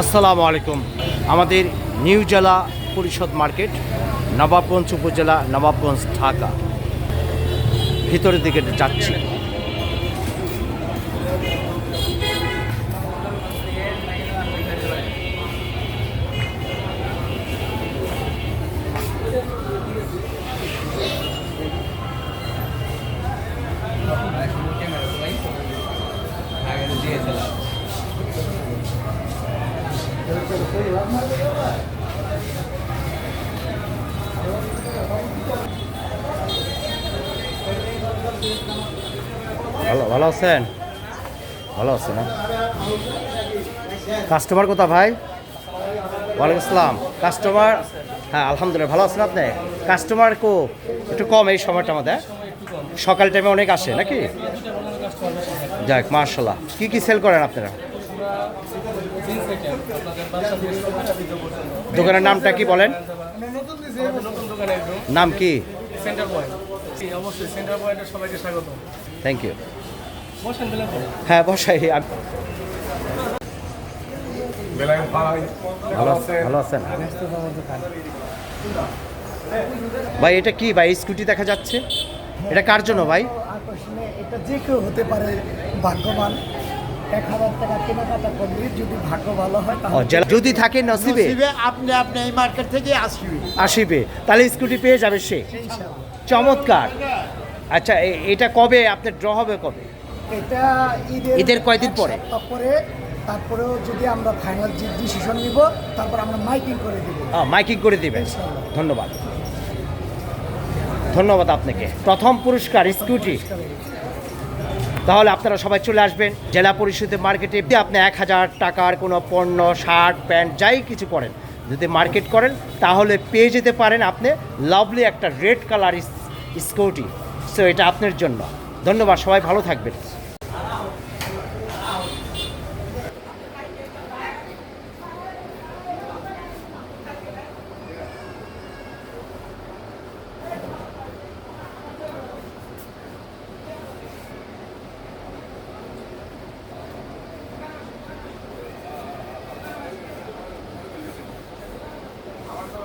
আসসালামু আলাইকুম। আমাদের নিউ জেলা পরিষদ মার্কেট নবাবগঞ্জ উপজেলা নবাবগঞ্জ ঢাকা। ভিতরের দিকে যাচ্ছি। ভালো ভালো আছেন? ভালো আছেন কাস্টমার কোথা ভাই? ওয়ালাইকুম আসসালাম। কাস্টমার হ্যাঁ আলহামদুলিল্লাহ, ভালো আছেন আপনি? কাস্টমার কো? একটু কম এই সময়টা আমাদের সকাল টাইমে অনেক আসে, নাকি? যাক মার্শাল্লাহ কি কি সেল করেন আপনারা? দোকানের নামটা কি বলেন? নতুন দোকানে একদম নাম কি? সেন্টার পয়েন্ট অবশ্যই সেন্টার পয়েন্টের সবাইকে স্বাগত। থ্যাংক ইউ বসেন হ্যাঁ বসাই ভালো ভালো আছেন? ভাই এটা কি ভাই স্কুটি দেখা যাচ্ছে? এটা কার জন্য ভাই? এটা যে কেউ হতে পারে ভাগ্যবান। এক হাজার টাকা কেনাকাটা করলে যদি ভাগ্য ভালো হয় যদি থাকে নসিবে। আপনি আপনি এই মার্কেট থেকে আসবে। আসিবে। তাহলে স্কুটি পেয়ে যাবে সে। চমৎকার। আচ্ছা এটা কবে? আপনার ড্র হবে কবে? এটা ঈদের ঈদের কয়দিন পরে? পরে। তারপরেও যদি আমরা ফাইনাল যে ডিসিশন নিব তারপর আমরা মাইকিং করে দিব। মাইকিং করে দিবেন। ধন্যবাদ। ধন্যবাদ আপনাকে। প্রথম পুরস্কার স্কুটি। তাহলে আপনারা সবাই চলে আসবেন জেলা পরিষদের মার্কেটে। আপনি এক হাজার টাকার কোনো পণ্য, শার্ট, প্যান্ট, যাই কিছু করেন, যদি মার্কেট করেন, তাহলে পেয়ে যেতে পারেন আপনি লাভলি একটা রেড কালার স্কুটি। সো এটা আপনার জন্য। ধন্যবাদ, সবাই ভালো থাকবেন।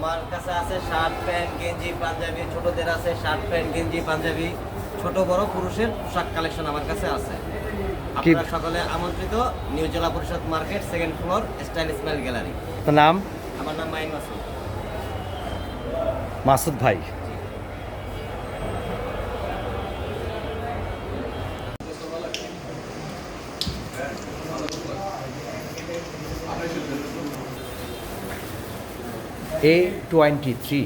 আমার কাছে আছে শার্ট প্যান্ট গেঞ্জি পাঞ্জাবি ছোটদের আছে শার্ট প্যান্ট গেঞ্জি পাঞ্জাবি ছোট বড় পুরুষের পোশাক কালেকশন আমার কাছে আছে। আপনারা সকলে আমন্ত্রিত new Zila Parishad market second floor style smile gallery. নাম? আমার নাম মাইন মাসুদ। মাসুদ ভাই। এ টোয়েন্টি থ্রি